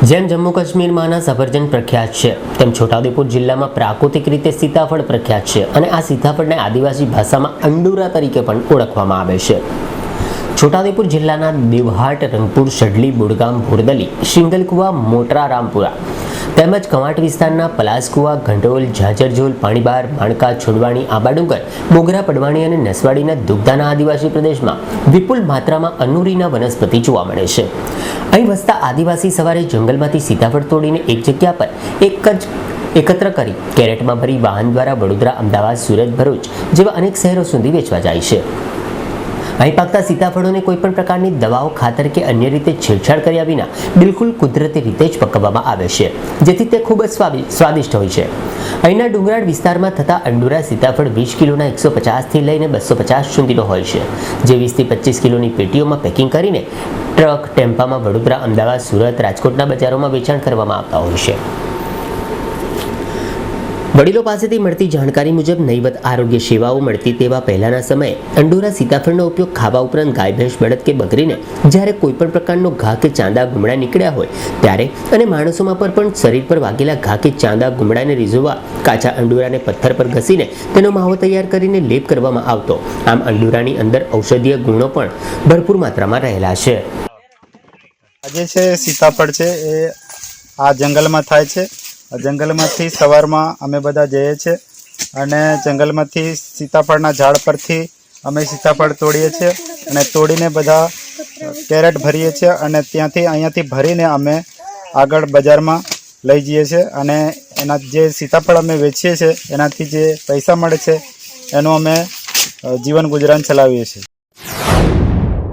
જેમ જમ્મુ કાશ્મીરમાંના સફરજન પ્રખ્યાત છે, તેમ છોટાઉદેપુર જિલ્લામાં પ્રાકૃતિક રીતે સીતાફળ પ્રખ્યાત છે અને આ સીતાફળને આદિવાસી ભાષામાં અંડુરા તરીકે પણ ઓળખવામાં આવે છે. છોટાઉદેપુર જિલ્લાના દેવહાટ, રંગપુર શડલી બુડગામ, ભોરદલી, શિંગલકુવા, મોટરા, રામપુરા તેમજ કવાંટ વિસ્તારના પલાસકુવા, ઘંટોલ, ઝાંઝરઝોલ, પાણીબાર, માણકા, છોડવાણી, આંબાડુંગર મોગરા પડવાણી અને નસવાડીના દુગ્ધાના આદિવાસી પ્રદેશમાં વિપુલ માત્રામાં અનુરીના વનસ્પતિ જોવા મળે છે. અહીં વસતા આદિવાસી સવારે જંગલમાંથી સીતાફળ તોડીને એક જગ્યા પર એક જ એકત્ર કરી કેરેટમાં ભરી વાહન દ્વારા વડોદરા, અમદાવાદ, સુરત, ભરૂચ જેવા અનેક શહેરો સુધી વેચવા જાય છે. અહીં પાકતા સીતાફળોને કોઈ પણ પ્રકારની દવાઓ ખાતર કે અન્ય રીતે છેડછાડ કર્યા વિના બિલકુલ કુદરતી રીતે જ પકવવામાં આવે છે, જેથી તે ખૂબ જ સ્વાદિષ્ટ હોય છે. અહીંના ડુંગરાળ વિસ્તારમાં થતા અંડુરા સીતાફળ વીસ કિલોના એકસો પચાસથી લઈને બસો પચાસ સુધીનો હોય છે. જે વીસથી પચીસ કિલોની પેટીઓમાં પેકિંગ કરીને ટ્રક, ટેમ્પામાં વડોદરા, અમદાવાદ, સુરત, રાજકોટના બજારોમાં વેચાણ કરવામાં આવતા હોય છે. વડીલો પાસેથી મળતી જાણકારી મુજબ નહીવત આરોગ્ય સેવાઓ મળતી તેવા પહેલાના સમયે અંડોરા સીતાફળનો ઉપયોગ ખાવા ઉપરાંત ગાય, ભેંસ, બળદ કે બકરીને જ્યારે કોઈપણ પ્રકારનો ઘા કે ચાંદા ગુમડા નીકળ્યા હોય ત્યારે અને માણસોમાં પર પણ શરીર પર વાગેલા ઘા કે ચાંદા ગુમડાને રીઝવવા કાચા અંડોરાને પથ્થર પર ઘસીને તેનો માવો તૈયાર કરીને લેપ કરવામાં આવતો. આમ અંડોરાની અંદર ઔષધીય ગુણો પણ ભરપૂર માત્રામાં રહેલા છે. આજે છે સીતાફળ છે, એ આ જંગલમાં થાય છે. જંગલમાંથી સવારમાં અમે બધા જઈએ છીએ અને જંગલમાંથી સીતાફળના ઝાડ પરથી અમે સીતાફળ તોડીએ છીએ અને તોડીને બધા કેરેટ ભરીએ છીએ અને ત્યાંથી અહીંયાથી ભરીને અમે આગળ બજારમાં લઈ જઈએ છીએ અને એના જે સીતાફળ અમે વેચીએ છીએ, એનાથી જે પૈસા મળે છે, એનું અમે જીવન ગુજરાન ચલાવીએ છીએ.